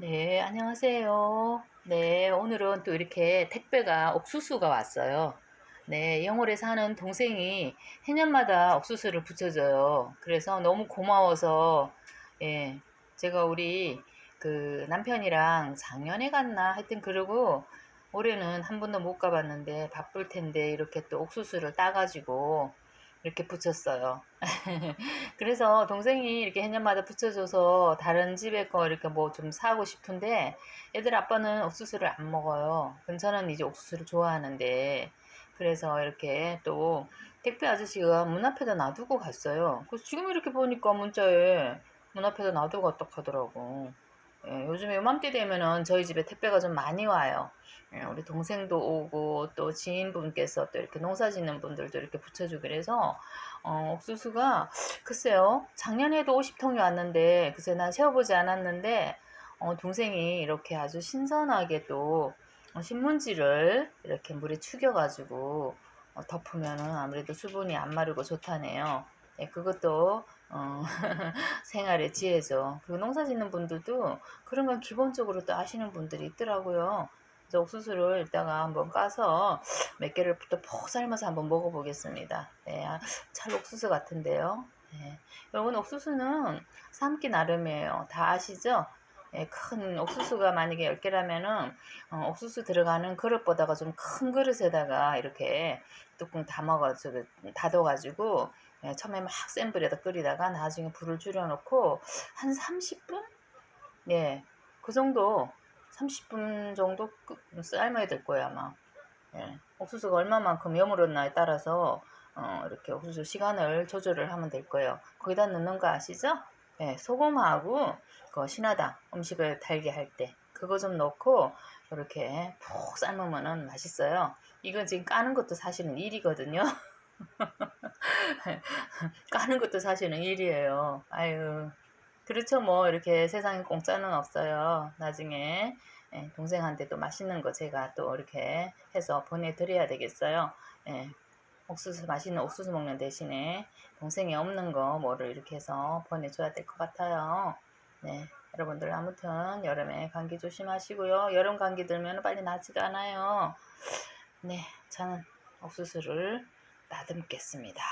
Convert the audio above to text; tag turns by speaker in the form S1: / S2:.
S1: 네, 안녕하세요. 네, 오늘은 또 이렇게 택배가 옥수수가 왔어요. 네, 영월에 사는 동생이 해년마다 옥수수를 붙여줘요. 그래서 너무 고마워서, 예, 제가 우리 그 남편이랑 작년에 갔나? 하여튼 그러고 올해는 한 번도 못 가봤는데 바쁠 텐데 이렇게 또 옥수수를 따가지고 이렇게 붙였어요. 그래서 동생이 이렇게 해년마다 붙여줘서 다른 집에 거 이렇게 뭐 좀 사고 싶은데 애들 아빠는 옥수수를 안 먹어요. 저는 이제 옥수수를 좋아하는데 그래서 이렇게 또 택배 아저씨가 문 앞에다 놔두고 갔어요. 그래서 지금 이렇게 보니까 문자에 문 앞에다 놔두고 갔다 하더라고. 예, 요즘에 요맘때 되면은 저희 집에 택배가 좀 많이 와요. 예, 우리 동생도 오고 또 지인분께서 또 이렇게 농사 짓는 분들도 이렇게 붙여주고 그래서 어, 옥수수가 글쎄요 작년에도 50통이 왔는데 글쎄 난 세어보지 않았는데 어, 동생이 이렇게 아주 신선하게 또 어, 신문지를 이렇게 물에 축여가지고 어, 덮으면은 아무래도 수분이 안 마르고 좋다네요. 예, 그것도 어, 생활의 지혜죠. 그리고 농사 짓는 분들도 그런 건 기본적으로 또 아시는 분들이 있더라고요. 그래서 옥수수를 이따가 한번 까서 몇 개를 또 푹 삶아서 한번 먹어보겠습니다. 네, 아, 잘 옥수수 같은데요. 네. 여러분 옥수수는 삶기 나름이에요. 다 아시죠? 예, 큰 옥수수가 만약에 10개라면은 어, 옥수수 들어가는 그릇보다가 좀 큰 그릇에다가 이렇게 뚜껑 담아가지고 닫아가지고 예, 처음에 막 센 불에다 끓이다가 나중에 불을 줄여놓고 한 30분? 예, 그 정도 30분 정도 끄- 삶아야 될 거예요 아마. 예, 옥수수가 얼마만큼 여물었나에 따라서 어, 이렇게 옥수수 시간을 조절을 하면 될 거예요. 거기다 넣는 거 아시죠? 예, 소금하고 그 신화당 음식을 달게 할 때 그거 좀 넣고 이렇게 푹 삶으면은 맛있어요. 이건 지금 까는 것도 사실은 일이거든요. 까는 것도 사실은 일이에요. 아유. 그렇죠. 뭐, 이렇게 세상에 공짜는 없어요. 나중에, 예, 동생한테도 맛있는 거 제가 또 이렇게 해서 보내드려야 되겠어요. 예, 옥수수, 맛있는 옥수수 먹는 대신에 동생이 없는 거 뭐를 이렇게 해서 보내줘야 될 것 같아요. 네. 여러분들 아무튼 여름에 감기 조심하시고요. 여름 감기 들면 빨리 나지가 않아요. 네. 저는 옥수수를 나듬겠습니다.